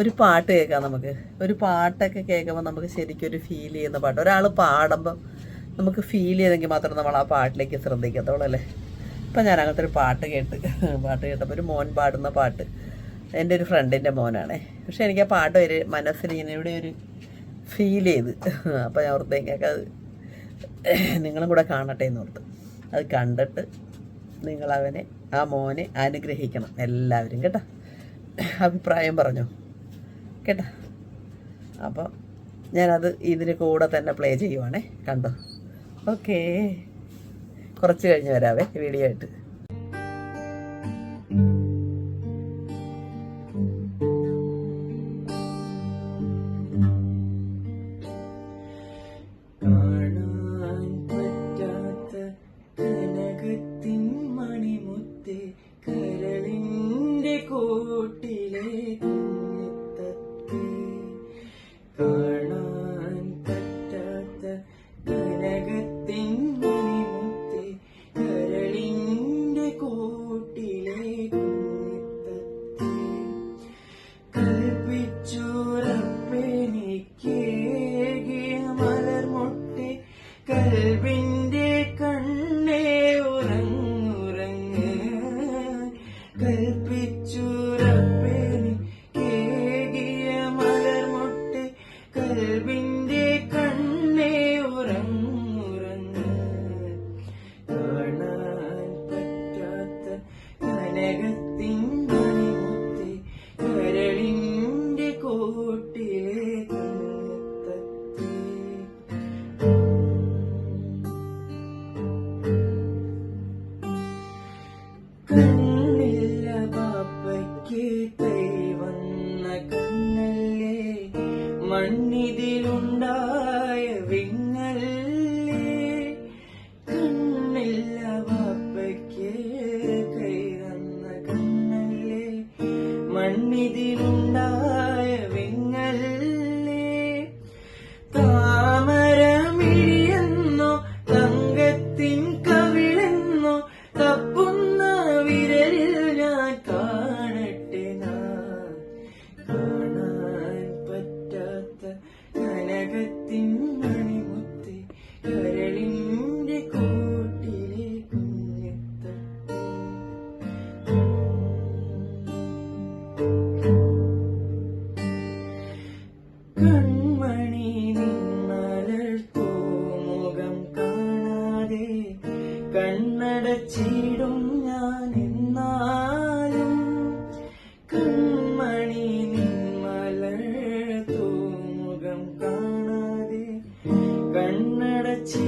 ഒരു പാട്ട് കേൾക്കാം നമുക്ക്. ഒരു പാട്ടൊക്കെ കേൾക്കുമ്പോൾ നമുക്ക് ശരിക്കും ഒരു ഫീൽ ചെയ്യുന്ന പാട്ട്. ഒരാൾ പാടുമ്പം നമുക്ക് ഫീൽ ചെയ്തെങ്കിൽ മാത്രം നമ്മൾ ആ പാട്ടിലേക്ക് ശ്രദ്ധിക്കത്തുള്ളൂ അല്ലേ? ഇപ്പം ഞാൻ അങ്ങനത്തെ ഒരു പാട്ട് കേട്ട് പാട്ട് കേട്ടപ്പോൾ ഒരു മോൻ പാടുന്ന പാട്ട്. എന്റെ ഒരു ഫ്രണ്ടിന്റെ മോനാണേ. പക്ഷെ എനിക്ക് ആ പാട്ട് ഒരു മനസ്സിൽ ഇങ്ങനെ ഇവിടെ ഒരു ഫീൽ ചെയ്ത്. അപ്പോൾ ഞാൻ ഓർത്തേക്കൊക്കെ അത് നിങ്ങളും കൂടെ കാണട്ടെ എന്ന് ഓർത്ത്. അത് കണ്ടിട്ട് നിങ്ങളവനെ ആ മോനെ അനുഗ്രഹിക്കണം എല്ലാവരും. കേട്ടോ? അഭിപ്രായം പറഞ്ഞോ? കേട്ടോ. അപ്പോൾ ഞാനത് ഇതിന് കൂടെ തന്നെ പ്ലേ ചെയ്യുവാണേ കണ്ടോ? ഓക്കേ കുറച്ച് കഴിഞ്ഞ് വരാവേ വീഡിയോ ആയിട്ട്. കൂട്ടിലെ മണ്ണിതിലുണ്ടായ വിങ്ങല്ലേ? കണ്ണില്ല കൈ തന്ന കണ്ണല്ലേ? മണ്ണിതിലുണ്ടായ വിറച്ചിടും ഞാൻ എന്നാലും കൺമണി നിന്മലർ തൂമുഖം കാണാതെ കണ്ണടച്ചി